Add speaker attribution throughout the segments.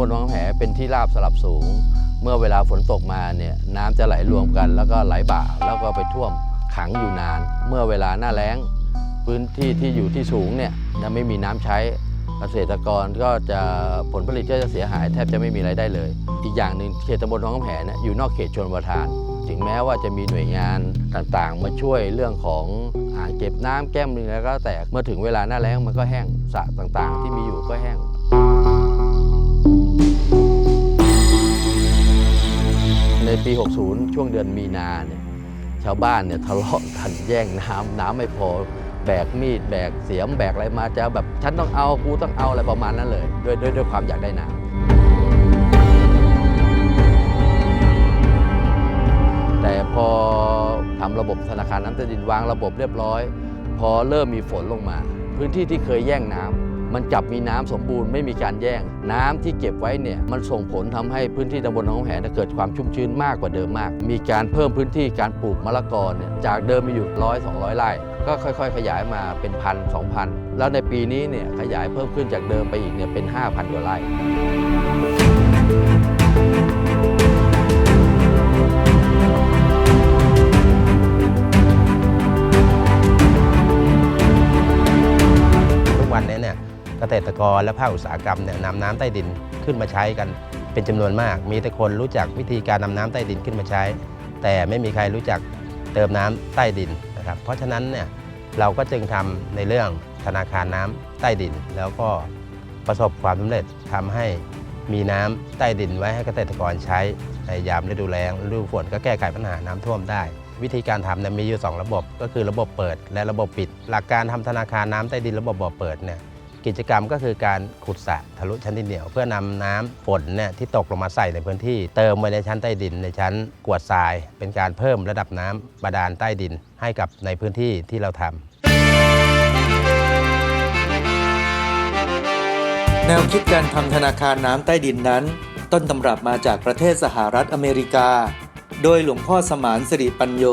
Speaker 1: พื้นองตำบลวังแหเป็นที่ราบสลับสูง เมื่อเวลาฝนตกมาเนี่ยน้ำจะไหลรวมกัน แล้วก็ไหลบ่าแล้วก็ไปท่วมขังอยู่นาน เมื่อเวลาหน้าแล้ง พื้นที่ที่อยู่ที่สูงเนี่ยจะไม่มีน้ำใช้เกษตรกรก็จะผลผลิตก็จะเสียหายแทบจะไม่มีไรายได้เลย อีกอย่างหนึ่งเขตตำบลหนองกำแหเนี่ยอยู่นอกเขตชนประทาน ถึงแม้ว่าจะมีหน่วยงานต่างๆ มาช่วยเรื่องของอ่างเก็บน้ำแก้มลิงแล้วก็แต่เมื่อถึงเวลาหน้าแล้งมันก็แห้งสระต่างๆ ที่มีอยู่ก็แห้ง ในปี 60 ช่วงเดือนมีนาเนี่ยชาวบ้านเนี่ยทะเลาะกันแย่งน้ำน้ำไม่พอแบกมีดแบกเสียมแบกอะไรมาจะแบบฉันต้องเอากูต้องเอาอะไรประมาณนั้นเลยด้วยด้วยด้วยความอยากได้น้ำแต่พอทำระบบธนาคารน้ำใต้ดินวางระบบเรียบร้อย พอเริ่มมีฝนลงมา พื้นที่ที่เคยแย่งน้ำ มันกลับมีน้ำสมบูรณ์ไม่มีการแย่ง น้ำที่เก็บไว้เนี่ยมันส่งผลทำให้พื้นที่ตำบลหนองแหนเกิดความชุ่มชื้นมากกว่าเดิมมาก มีการเพิ่มพื้นที่การปลูกมะละกอเนี่ยจากเดิมมีอยู่ร้อยสองร้อยไร่ก็ค่อยๆ ขยายมาเป็นพันสองพันแล้วในปีนี้เนี่ยขยายเพิ่มขึ้นจากเดิมไปอีกเนี่ยเป็น 5,000 กว่าไร่
Speaker 2: เกษตรกรและภาคอุตสาหกรรมเนี่ยนำน้ำใต้ดินขึ้นมาใช้กันเป็นจำนวนมาก มีแต่คนรู้จักวิธีการนำน้ำใต้ดินขึ้นมาใช้ แต่ไม่มีใครรู้จักเติมน้ำใต้ดินนะครับ เพราะฉะนั้นเนี่ยเราก็จึงทำในเรื่องธนาคารน้ำใต้ดิน แล้วก็ประสบความสำเร็จทำให้มีน้ำใต้ดินไว้ให้เกษตรกรใช้ในยามฤดูแล้งฤดูฝนก็แก้ไขปัญหาน้ำท่วมได้ วิธีการทำเนี่ยมีอยู่ 2 ระบบ ก็คือระบบเปิด และระบบปิด หลักการทำธนาคารน้ำใต้ดินระบบบ่อเปิดเนี่ย กิจกรรมก็คือการขุดสระทะลุชั้นดินเหนียว เพื่อนำน้ำฝนเนี่ยที่ตกลงมาใส่ในพื้นที่ เติมไว้ในชั้นใต้ดินในชั้นกวดทราย เป็นการเพิ่มระดับน้ำบาดาลใต้ดินให้กับในพื้นที่ที่เราทำ
Speaker 3: แนวคิดการทำธนาคารน้ำใต้ดินนั้น ต้นตำรับมาจากประเทศสหรัฐอเมริกา โดยหลวงพ่อสมานสิริปัญโย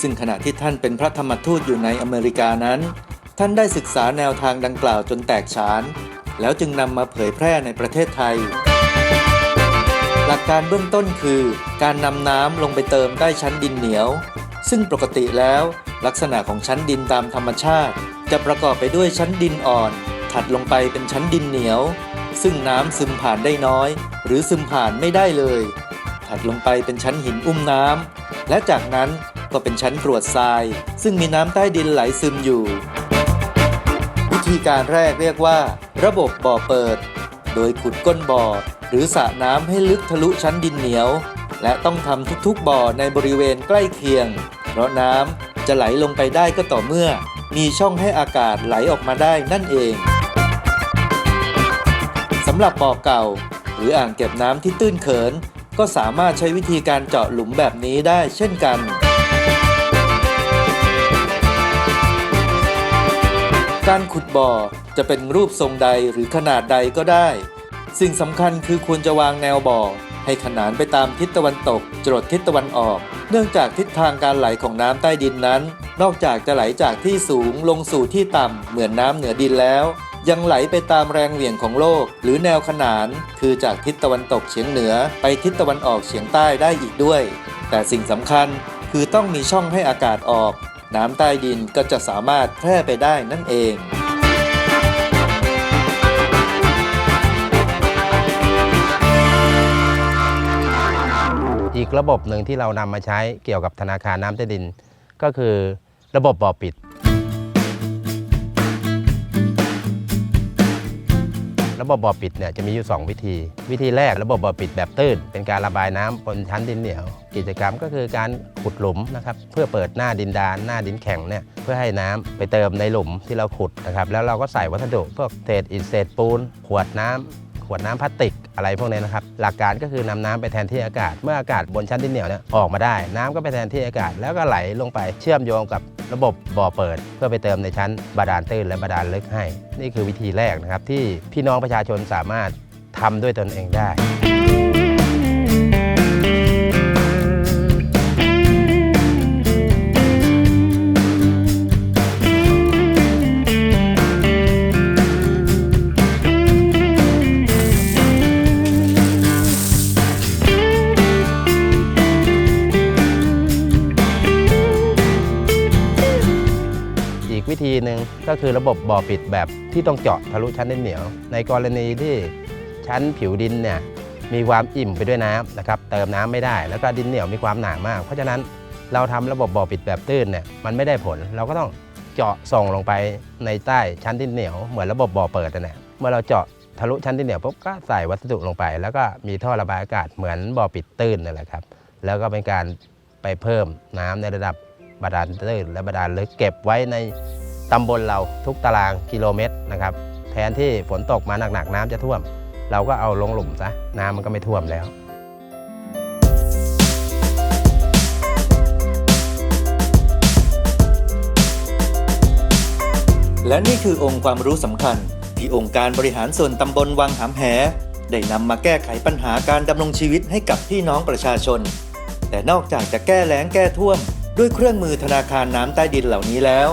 Speaker 3: ซึ่งขณะที่ท่านเป็นพระธรรมทูตอยู่ในอเมริกานั้น ท่านได้ศึกษาแนวทางดังกล่าวจนแตกฉาน แล้วจึงนำมาเผยแพร่ในประเทศไทย หลักการเบื้องต้นคือ การนำน้ำลงไปเติมใต้ชั้นดินเหนียว ซึ่งปกติแล้วลักษณะของชั้นดินตามธรรมชาติ จะประกอบไปด้วยชั้นดินอ่อน ถัดลงไปเป็นชั้นดินเหนียว ซึ่งน้ำซึมผ่านได้น้อย หรือซึมผ่านไม่ได้เลย ถัดลงไปเป็นชั้นหินอุ้มน้ำและจากนั้นก็เป็นชั้นกรวดทราย ซึ่งมีน้ำใต้ดินไหลซึมอยู่ ธีการแรกเรียกว่า ระบบบ่อเปิด โดยขุดก้นบ่อ หรือสระน้ำให้ลึกทะลุชั้นดินเหนียว และต้องทำทุกๆบ่อในบริเวณใกล้เคียง เพราะน้ำจะไหลลงไปได้ก็ต่อเมื่อ มีช่องให้อากาศไหลออกมาได้นั่นเองสำหรับบ่อเก่า หรืออ่างเก็บน้ำที่ตื้นเขิน ก็สามารถใช้วิธีการเจาะหลุมแบบนี้ได้เช่นกัน การขุดบ่อจะเป็นรูปทรงใดหรือขนาดใดก็ได้ สิ่งสำคัญคือควรจะวางแนวบ่อ ให้ขนานไปตามทิศตะวันตกจรดทิศตะวันออก เนื่องจากทิศทางการไหลของน้ำใต้ดินนั้น นอกจากจะไหลจากที่สูงลงสู่ที่ต่ำเหมือนน้ำเหนือดินแล้ว ยังไหลไปตามแรงเหวี่ยงของโลก หรือแนวขนาน คือจากทิศตะวันตกเฉียงเหนือ ไปทิศตะวันออกเฉียงใต้ได้อีกด้วย แต่สิ่งสำคัญคือต้องมีช่องให้อากาศออก น้ำใต้ดินก็จะสามารถแพร่ไปได้นั่นเอง
Speaker 2: อีกระบบหนึ่งที่เรานำมาใช้เกี่ยวกับธนาคารน้ำใต้ดิน ก็คือระบบบ่อปิด ระบบบ่อปิดเนี่ยจะมีอยู่ 2 วิธี วิธีแรกระบบบ่อปิดแบบตื้น เป็นการระบายน้ำบนชั้นดินเหนียว กิจกรรมก็คือการขุดหลุมนะครับเพื่อเปิดหน้าดินดานหน้าดินแข็งเนี่ยเพื่อให้น้ำไปเติมในหลุมที่เราขุดนะครับแล้วเราก็ใส่วัสดุพวกเศษอิฐเศษปูน ขวดน้ำขวดน้ำพลาสติกอะไรพวกนี้นะครับ หลักการก็คือนำน้ำไปแทนที่อากาศ เมื่ออากาศบนชั้นดินเหนียวเนี่ยออกมาได้ น้ำก็ไปแทนที่อากาศ แล้วก็ไหลลงไปเชื่อมโยงกับระบบบ่อเปิด เพื่อไปเติมในชั้นบาดาลตื้นและบาดาลลึกให้ นี่คือวิธีแรกนะครับที่พี่น้องประชาชนสามารถทำด้วยตนเองได้ หนึ่งก็คือระบบบ่อปิดแบบที่ต้องเจาะทะลุชั้นดินเหนียว ในกรณีที่ชั้นผิวดินเนี่ยมีความอิ่มไปด้วยน้ำนะครับเติมน้ำไม่ได้แล้วก็ดินเหนียวมีความหนามาก เพราะฉะนั้นเราทำระบบบ่อปิดแบบตื้นเนี่ยมันไม่ได้ผล เราก็ต้องเจาะส่งลงไปในใต้ชั้นดินเหนียวเหมือนระบบบ่อเปิดนั่นแหละเมื่อเราเจาะทะลุชั้นดินเหนียวปุ๊บก็ใส่วัสดุลงไป แล้วก็มีท่อระบายอากาศเหมือนบ่อปิดตื้นนั่นแหละครับแล้วก็เป็นการไปเพิ่มน้ำในระดับบาดาลตื้นและบาดาลลึกเก็บไว้ใน ตำบลเราทุกตารางกิโลเมตรนะครับแทนที่ฝนตกมาหนักๆ น้ำจะท่วม เราก็เอาลงหลุมซะน้ำมันก็ไม่ท่วมแล้ว
Speaker 3: และนี่คือองค์ความรู้สำคัญ ที่องค์การบริหารส่วนตำบลวังหำแห ได้นำมาแก้ไขปัญหาการดำรงชีวิตให้กับพี่น้องประชาชน แต่นอกจากจะแก้แล้งแก้ท่วม ด้วยเครื่องมือธนาคารน้ำใต้ดินเหล่านี้แล้ว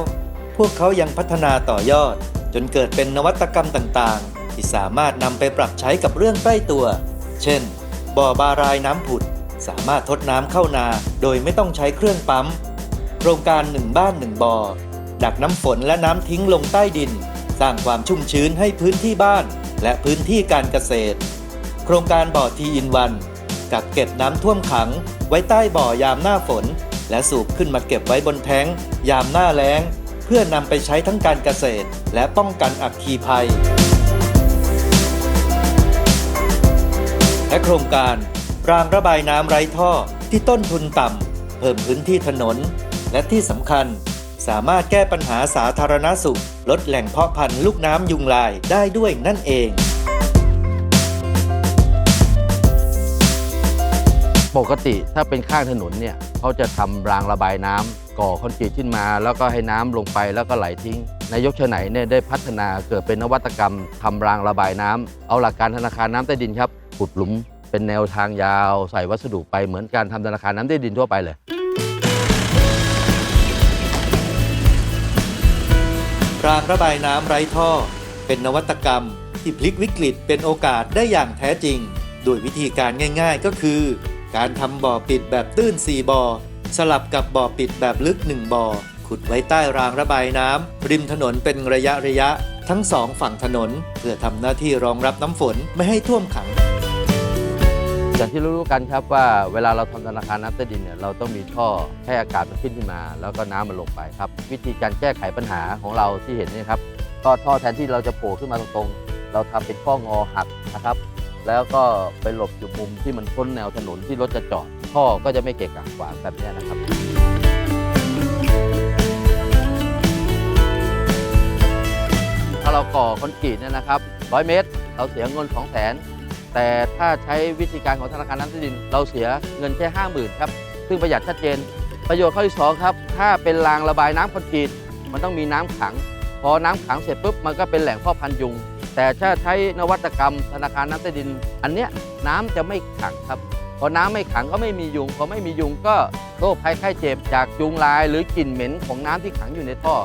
Speaker 3: พวกเขายังพัฒนาต่อยอด จนเกิดเป็นนวัตกรรมต่างๆ ที่สามารถนำไปปรับใช้กับเรื่องใกล้ตัว เช่น บ่อบารายน้ำผุด สามารถทดน้ำเข้านาโดยไม่ต้องใช้เครื่องปั๊ม โครงการหนึ่งบ้านหนึ่งบ่อ ดักน้ำฝนและน้ำทิ้งลงใต้ดิน สร้างความชุ่มชื้นให้พื้นที่บ้าน และพื้นที่การเกษตร โครงการบ่อทีอินวันกักเก็บน้ำท่วมขัง ไว้ใต้บ่อยามหน้าฝน และสูบขึ้นมาเก็บไว้บนแท้ง ยามหน้าแล้ง พื่อนำไปใช้ทั้งการเกษตร และป้องกันอัคคีภัย และโครงการ รางระบายน้ำไร้ท่อที่ต้นทุนต่ำเพิ่มพื้นที่ถนน และที่สำคัญ สามารถแก้ปัญหาสาธารณสุข ลดแหล่งเพาะพันธุ์ลูกน้ำยุงลายได้ด้วยนั่นเอง
Speaker 1: ปกติถ้าเป็นข้างถนนเนี่ย เขาจะทำรางระบายน้ำก่อคอนกรีตขึ้นมา แล้วก็ให้น้ำลงไปแล้วก็ไหลทิ้ง นายกเชไหนเนี่ยได้พัฒนาเกิดเป็นนวัตกรรมทำรางระบายน้ำเอาหลักการธนาคารน้ำใต้ดินครับขุดหลุม เป็นแนวทางยาวใส่วัสดุไปเหมือนการทำธนาคารน้ำใต้ดินทั่วไปเลย
Speaker 3: รางระบายน้ำไร้ท่อ เป็นนวัตกรรมที่พลิกวิกฤตเป็นโอกาสได้อย่างแท้จริง โดยวิธีการง่าย ๆ ก็คือ การทำบ่อปิดแบบตื้น 4 บ่อ สลับกับบ่อปิดแบบลึก 1 บ่อ ขุดไว้ใต้รางระบายน้ำ ริมถนนเป็นระยะระยะ ทั้งสองฝั่งถนน เพื่อทำหน้าที่รองรับน้ำฝนไม่ให้ท่วมขัง
Speaker 1: อย่างที่รู้ๆกันครับว่าเวลาเราทำธนาคารน้ำใต้ดินเนี่ยเราต้องมีท่อให้อากาศมันขึ้นขึ้นมา แล้วก็น้ำมันลงไปครับ วิธีการแก้ไขปัญหาของเราที่เห็นนี่ครับก็ท่อแทนที่เราจะโผล่ขึ้นมาตรงๆ เราทำเป็นข้องอหักนะครับ แล้วก็ไปหลบอยู่มุมที่มันพ้นแนวถนนที่รถจะจอดท่อก็จะไม่เกะกะขวางแบบนี้นะครับ ถ้าเราก่อคอนกรีตเนี่ยนะครับ100เมตร เราเสียเงิน2 0 0 0 0 0แต่ถ้าใช้วิธีการของธนาคารน้ำที่ดิน เราเสียเงินแค่ 50,000ครับ ซึ่งประหยัดชัดเจน ประโยชน์ข้อที่สองครับ ถ้าเป็นรางระบายน้ำคอนกรีต มันต้องมีน้ำขัง พอน้ำขังเสร็จปุ๊บ มันก็เป็นแหล่งพ่อพันยุง แต่ถ้าใช้นวัตกรรมธนาคารน้ำใต้ดิน อันเนี้ยน้ำจะไม่ขังครับ พอน้ำไม่ขังก็ไม่มียุง พอไม่มียุงก็โรคภัยไข้เจ็บจากยุงลาย หรือกลิ่นเหม็นของน้ำที่ขังอยู่ในท่อ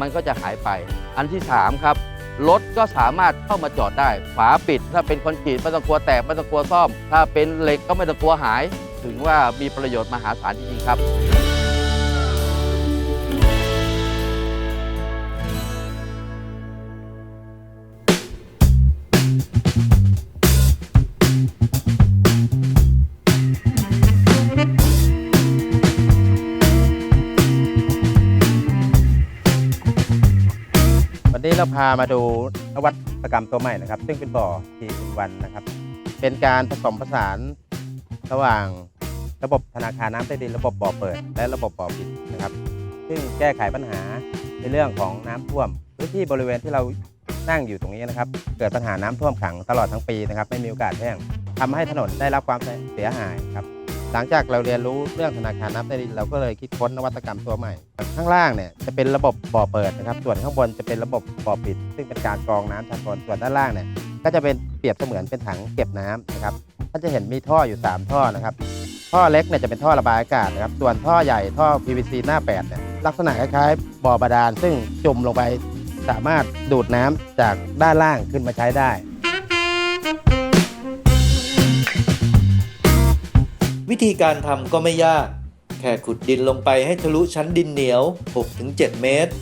Speaker 1: มันก็จะหายไป อันที่สามครับรถก็สามารถเข้ามาจอดได้ ฝาปิด ถ้าเป็นคอนกรีตไม่ต้องกลัวแตกไม่ต้องกลัวซ่อม ถ้าเป็นเหล็กก็ไม่ต้องกลัวหาย ถึงว่ามีประโยชน์มหาศาลจริงๆครับ
Speaker 2: เราพามาดูนวัตกรรมตัวใหม่นะครับ ซึ่งเป็นบ่อทีวันนะครับ เป็นการผสมผสานระหว่างระบบธนาคารน้ำใต้ดินระบบบ่อเปิด และระบบบ่อปิดนะครับ ซึ่งแก้ไขปัญหาในเรื่องของน้ำท่วมพื้นที่บริเวณที่เรานั่งอยู่ตรงนี้นะครับ เกิดปัญหาน้ำท่วมขังตลอดทั้งปีนะครับ ไม่มีโอกาสแห้งทำให้ถนนได้รับความเสียหายครับ หลังจากเราเรียนรู้เรื่องธนาคารน้ำใต้ดินเราก็เลยคิดค้นนวัตกรรมตัวใหม่ ข้างล่างเนี่ยจะเป็นระบบบ่อเปิดนะครับ ส่วนข้างบนจะเป็นระบบบ่อปิด ซึ่งเป็นการกรองน้ำชั้นบนส่วนด้านล่างเนี่ยก็จะเป็นเปรียบเสมือนเป็นถังเก็บน้ำนะครับท่านจะเห็นมีท่ออยู่ 3 ท่อนะครับ ท่อเล็กเนี่ยจะเป็นท่อระบายอากาศนะครับ ส่วนท่อใหญ่ท่อ PVC หน้า8เนี่ยลักษณะคล้ายๆบ่อบาดาลซึ่งจุ่มลงไปสามารถดูดน้ำจากด้านล่างขึ้นมาใช้ได้
Speaker 3: ธีการทำก็ไม่ยาก แค่ขุดดินลงไปให้ทะลุชั้นดินเหนียว 6-7 เมตร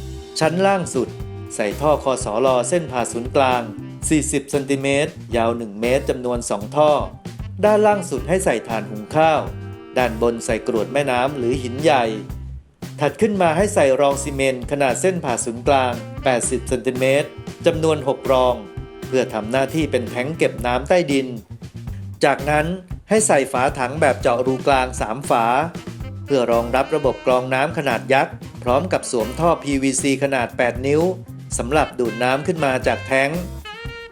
Speaker 3: ชั้นล่างสุด ใส่ท่อคอสอลอเส้นผ่าศูนย์กลาง 40เซนติเมตรยาว 1 เมตรจำนวน 2 ท่อ ด้านล่างสุดให้ใส่ถ่านหุงข้าว ด้านบนใส่กรวดแม่น้ำหรือหินใหญ่ ถัดขึ้นมาให้ใส่รองซีเมนต์ขนาดเส้นผ่าศูนย์กลาง 80เซนติเมตรจำนวน 6 รอง เพื่อทำหน้าที่เป็นแท้งเก็บน้ำใต้ดิน จากนั้น ให้ใส่ฝาถังแบบเจาะรูกลาง 3 ฝา เพื่อรองรับระบบกรองน้ำขนาดยักษ์ พร้อมกับสวมท่อ PVC ขนาด 8 นิ้วสำหรับดูดน้ำขึ้นมาจากแท้ง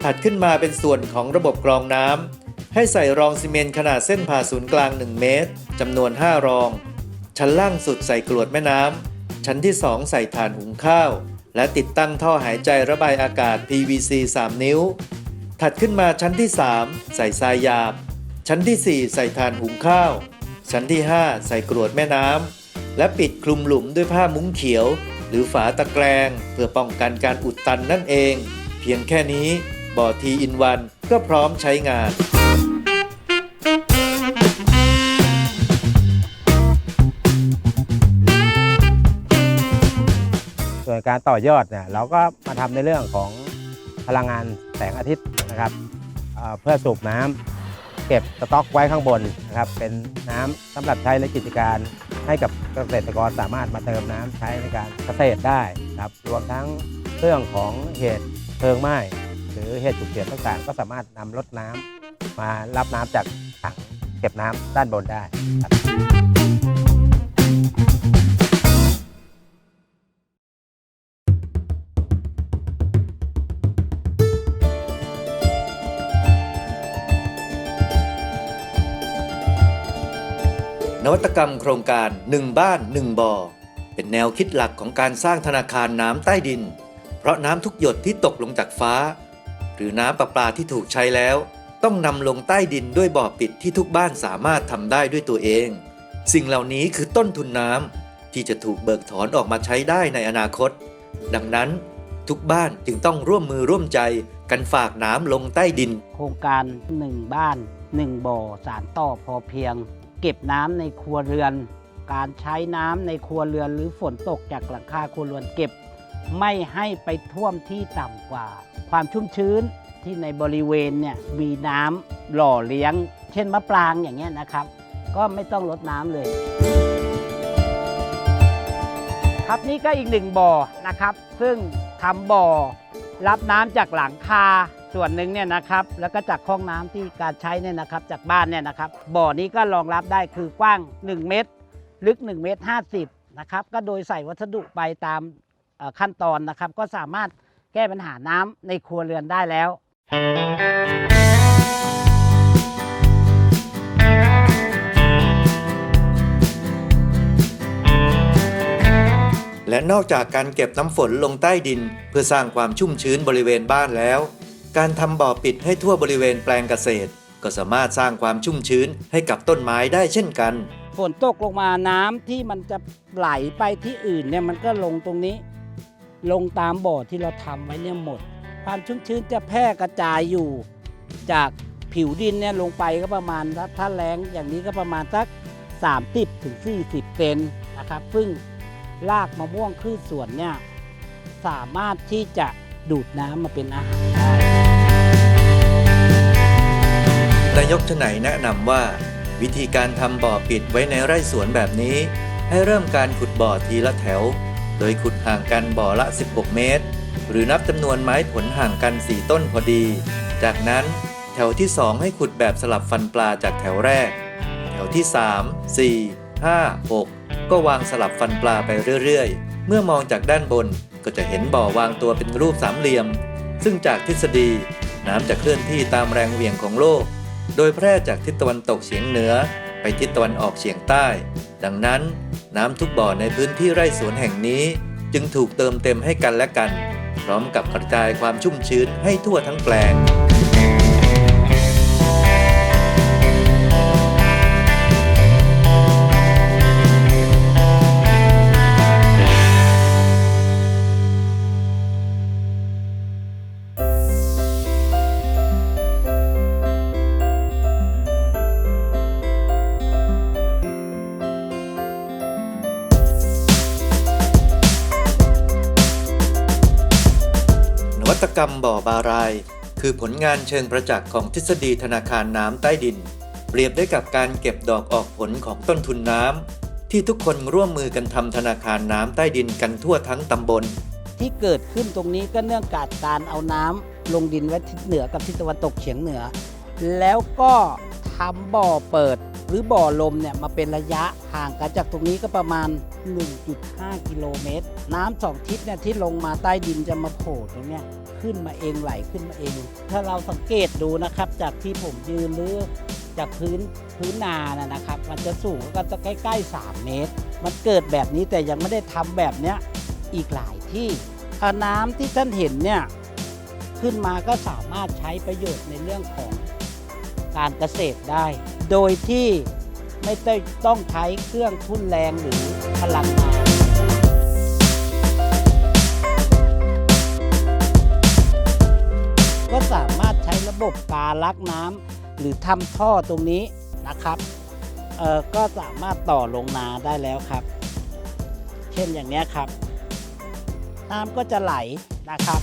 Speaker 3: ถัดขึ้นมาเป็นส่วนของระบบกรองน้ำให้ใส่รองซีเมนต์ขนาดเส้นผ่าศูนย์กลาง 1 เมตรจำนวน 5 รอง ชั้นล่างสุดใส่กรวดแม่น้ำชั้นที่ 2 ใส่ถ่านหุงข้าว และติดตั้งท่อหายใจระบายอากาศ PVC 3 นิ้ว ถัดขึ้นมาชั้นที่ 3 ใส่ทรายหยาบ ชั้นที่ 4 ใส่ถ่านหุงข้าว ชั้นที่ 5 ใส่กรวดแม่น้ำ และปิดคลุมหลุมด้วยผ้ามุ้งเขียว หรือฝาตะแกรงเพื่อป้องกันการอุดตันนั่นเอง เพียงแค่นี้บ่อทีอินวันก็พร้อมใช้งาน
Speaker 2: ส่วนการต่อยอดเนี่ยเราก็มาทำในเรื่องของพลังงานแสงอาทิตย์นะครับเเพื่อสูบน้ำ เก็บสต็อกไว้ข้างบนนะครับ เป็นน้ำสำหรับใช้ในกิจการ ให้กับเกษตรกรสามารถมาเติมน้ำใช้ในการเกษตรได้ครับ รวมทั้งเรื่องของเหตุเพลิงไหม้หรือเหตุฉุกเฉินต่างๆ ก็สามารถนำรถน้ำมารับน้ำจากถังเก็บน้ำด้านบนได้ครับ
Speaker 3: นวัตกรรมโครงการ 1 บ้าน 1บ่อเป็นแนวคิดหลักของการสร้างธนาคารน้ำใต้ดิน เพราะน้ำทุกหยดที่ตกลงจากฟ้า หรือน้ำประปาที่ถูกใช้แล้ว ต้องนำลงใต้ดินด้วยบ่อปิดที่ทุกบ้านสามารถทำได้ด้วยตัวเอง สิ่งเหล่านี้คือต้นทุนน้ำที่จะถูกเบิกถอนออกมาใช้ได้ในอนาคต ดังนั้นทุกบ้านจึงต้องร่วมมือร่วมใจกันฝากน้ำลงใต้ดิน
Speaker 4: โครงการ 1 บ้าน 1 บ่อสารต่อพอเพียง เก็บน้ำในครัวเรือน การใช้น้ำในครัวเรือน หรือฝนตกจากหลังคาครัวเรือนเก็บ ไม่ให้ไปท่วมที่ต่ำกว่า ความชุ่มชื้นที่ในบริเวณเนี่ยมีน้ำหล่อเลี้ยง เช่นมะปรางอย่างเงี้ยนะครับ ก็ไม่ต้องลดน้ำเลย ครับนี่ก็อีกหนึ่งบ่อนะครับ ซึ่งทำบ่อรับน้ำจากหลังคา ส่วนหนึ่งเนี่ยนะครับแล้วก็จากห้องน้ำที่การใช้เนี่ยนะครับจากบ้านเนี่ยนะครับบ่อนี้ก็รองรับได้คือกว้าง 1 เมตร ลึก 1 เมตร 50นะครับก็โดยใส่วัสดุไปตามขั้นตอนนะครับ ก็สามารถแก้ปัญหาน้ำในครัวเรือนได้แล้ว
Speaker 3: และนอกจากการเก็บน้ำฝนลงใต้ดิน เพื่อสร้างความชุ่มชื้นบริเวณบ้านแล้ว การทำบ่อปิดให้ทั่วบริเวณแปลงเกษตร ก็สามารถสร้างความชุ่มชื้นให้กับต้นไม้ได้เช่นกัน
Speaker 4: ฝนตกลงมาน้ำที่มันจะไหลไปที่อื่นเนี่ยมันก็ลงตรงนี้ ลงตามบ่อที่เราทำไว้เนี่ยหมด ความชุ่มชื้นจะแพร่กระจายอยู่ จากผิวดินเนี่ยลงไปก็ประมาณถ้าแรงอย่างนี้ก็ประมาณสัก 30ถึง40เซนนะครับ ซึ่งรากมะม่วงพืชสวนเนี่ยสามารถที่จะดูดน้ำมาเป็นอาหารได้
Speaker 3: นายกชไหนแนะนำว่า วิธีการทำบ่อปิดไว้ในไร่สวนแบบนี้ ให้เริ่มการขุดบ่อทีละแถว โดยขุดห่างกันบ่อละ 16 เมตร หรือนับจำนวนไม้ผลห่างกัน 4 ต้นพอดี จากนั้นแถวที่ 2 ให้ขุดแบบสลับฟันปลาจากแถวแรก แถวที่ 3 4 5 6 ก็วางสลับฟันปลาไปเรื่อยๆ เมื่อมองจากด้านบนก็จะเห็นบ่อวางตัวเป็นรูปสามเหลี่ยม ซึ่งจากทฤษฎีน้ำจะเคลื่อนที่ตามแรงเหวี่ยงของโลก โดยแพร่จากทิศตะวันตกเฉียงเหนือ ไปทิศตะวันออกเฉียงใต้ ดังนั้น น้ำทุกบ่อในพื้นที่ไร่สวนแห่งนี้ จึงถูกเติมเต็มให้กันและกัน พร้อมกับกระจายความชุ่มชื้นให้ทั่วทั้งแปลง วัตกรรมบ่อบาราย คือผลงานเชิงประจักษ์ของทฤษฎีธนาคารน้ำใต้ดิน เปรียบได้กับการเก็บดอกออกผลของต้นทุนน้ำที่ทุกคนร่วมมือกันทำธนาคารน้ำใต้ดินกันทั่วทั้งตำบล
Speaker 4: ที่เกิดขึ้นตรงนี้ก็เนื่องจากการเอาน้ำลงดินไว้ทิศเหนือกับทิศตะวันตกเฉียงเหนือ แล้วก็ทำบ่อเปิด หรือบ่อลมเนี่ยมาเป็นระยะห่างกันจากตรงนี้ก็ประมาณ 1.5 กิโลเมตร น้ำสองทิศเนี่ยที่ลงมาใต้ดินจะมาโผล่ตรงเนี้ยขึ้นมาเองไหลขึ้นมาเอง ถ้าเราสังเกตดูนะครับ จากที่ผมยืนหรือจากพื้นพื้นนานะนะครับ มันจะสูงก็จะใกล้ๆ 3 เมตร มันเกิดแบบนี้แต่ยังไม่ได้ทำแบบเนี้ยอีกหลายที่น้ำที่ท่านเห็นเนี่ยขึ้นมาก็สามารถใช้ประโยชน์ในเรื่องของ การเกษตรได้ โดยที่ไม่ต้องใช้เครื่องทุ่นแรงหรือพลังงานก็สามารถใช้ระบบการลักน้ำหรือทำท่อตรงนี้นะครับเออก็สามารถต่อลงนาได้แล้วครับ เช่นอย่างนี้ครับ น้ำก็จะไหลนะครับ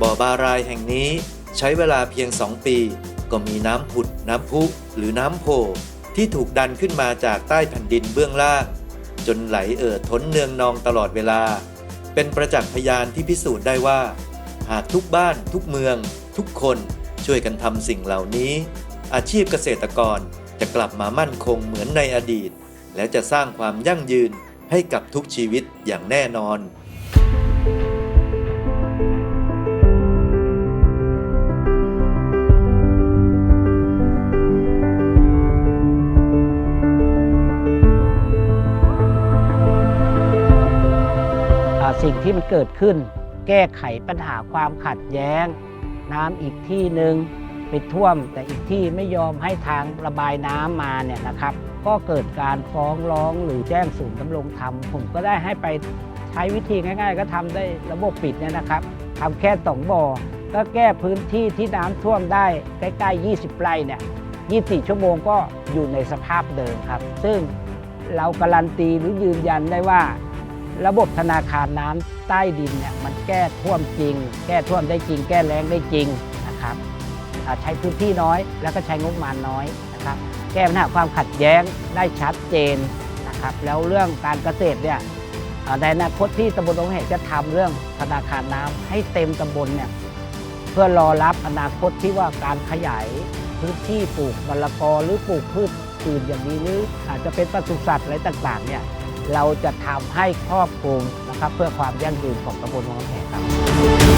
Speaker 3: บ่อบารายแห่งนี้ใช้เวลาเพียง 2 ปี ก็มีน้ำผุด น้ำพุหรือน้ำโพที่ถูกดันขึ้นมาจากใต้แผ่นดินเบื้องล่าง จนไหลเอ่อท้นเนืองนองตลอดเวลา เป็นประจักษ์พยานที่พิสูจน์ได้ว่า หากทุกบ้าน ทุกเมือง ทุกคนช่วยกันทำสิ่งเหล่านี้ อาชีพเกษตรกรจะกลับมามั่นคงเหมือนในอดีต และจะสร้างความยั่งยืนให้กับทุกชีวิตอย่างแน่นอน
Speaker 4: สิ่งที่มันเกิดขึ้น แก้ไขปัญหาความขัดแย้ง น้ำอีกที่หนึ่งไปท่วมแต่อีกที่ไม่ยอมให้ทางระบายน้ำมาเนี่ยนะครับ ก็เกิดการฟ้องร้องหรือแจ้งศูนย์ดำรงธรรมผมก็ได้ให้ไปใช้วิธีง่าย ๆ ก็ทำได้ระบบปิดเนี่ยนะครับทำแค่สองบ่อก็แก้พื้นที่ที่น้ำท่วมได้ใกล้ๆ 20 ไร่เนี่ย 24 ชั่วโมงก็อยู่ในสภาพเดิมครับ ซึ่งเราการันตีหรือยืนยันได้ว่า ระบบธนาคารน้ำใต้ดินเนี่ยมันแก้ท่วมจริง แก้ท่วมได้จริง แก้แล้งได้จริงนะครับใช้พื้นที่น้อย แล้วก็ใช้งบประมาณน้อยนะครับ แก้ปัญหาความขัดแย้งได้ชัดเจนนะครับ แล้วเรื่องการเกษตรเนี่ยในอนาคตที่ตำบลองแหจะทำเรื่องธนาคารน้ำให้เต็มตำบลเนี่ยเพื่อรอรับอนาคตที่ว่าการขยายพื้นที่ปลูกมะละกอหรือปลูกพืชอื่นอย่างนี้หรืออาจจะเป็นปศุสัตว์อะไรต่างๆเนี่ย เราจะทำให้ครอบคลุมนะครับเพื่อความยั่งยืนของตำบลวังแหครับ